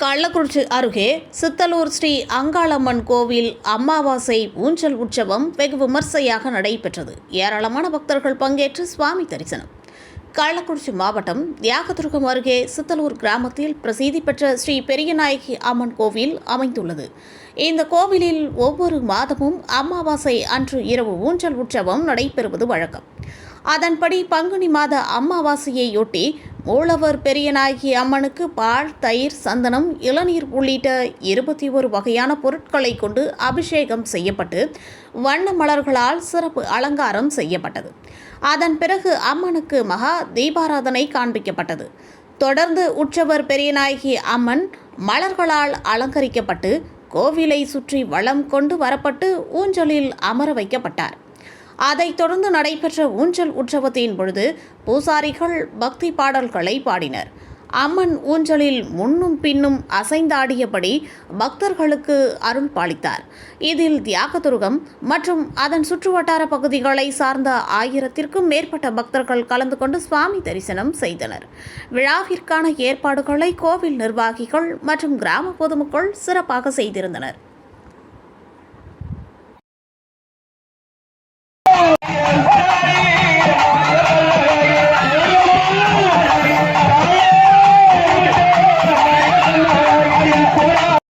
கள்ளக்குறிச்சி அருகே சித்தலூர் ஸ்ரீ அங்காளம்மன் கோவில் அமாவாசை ஊஞ்சல் உற்சவம் வெகு விமர்சையாக நடைபெற்றது. ஏராளமான பக்தர்கள் பங்கேற்று சுவாமி தரிசனம். கள்ளக்குறிச்சி மாவட்டம் தியாகதுர்கம் அருகே சித்தலூர் கிராமத்தில் பிரசித்தி பெற்ற ஸ்ரீ பெரியநாயகி அம்மன் கோவில் அமைந்துள்ளது. இந்த கோவிலில் ஒவ்வொரு மாதமும் அமாவாசை அன்று இரவு ஊஞ்சல் உற்சவம் நடைபெறுவது வழக்கம். அதன்படி பங்குனி மாத அமாவாசையையொட்டி மூலவர் பெரியநாயகி அம்மனுக்கு பால் தயிர் சந்தனம் இளநீர் உள்ளிட்ட இருபத்தி ஒரு வகையான பொருட்களை கொண்டு அபிஷேகம் செய்யப்பட்டு வண்ண மலர்களால் சிறப்பு அலங்காரம் செய்யப்பட்டது. அதன் பிறகு அம்மனுக்கு மகா தீபாராதனை காண்பிக்கப்பட்டது. தொடர்ந்து உற்சவர் பெரியநாயகி அம்மன் மலர்களால் அலங்கரிக்கப்பட்டு கோவிலை சுற்றி வளம் கொண்டு வரப்பட்டு ஊஞ்சலில் அமர வைக்கப்பட்டார். அதைத் தொடர்ந்து நடைபெற்ற ஊஞ்சல் உற்சவத்தின் பொழுது பூசாரிகள் பக்தி பாடல்களை பாடினர். அம்மன் ஊஞ்சலில் முன்னும் பின்னும் அசைந்தாடியபடி பக்தர்களுக்கு அருள் பாலித்தார். இதில் தியாகதுருகம் மற்றும் அதன் சுற்றுவட்டார பகுதிகளை சார்ந்த ஆயிரத்திற்கும் மேற்பட்ட பக்தர்கள் கலந்து கொண்டு சுவாமி தரிசனம் செய்தனர். விழாவிற்கான ஏற்பாடுகளை கோவில் நிர்வாகிகள் மற்றும் கிராம பொதுமக்கள் சிறப்பாக செய்திருந்தனர்.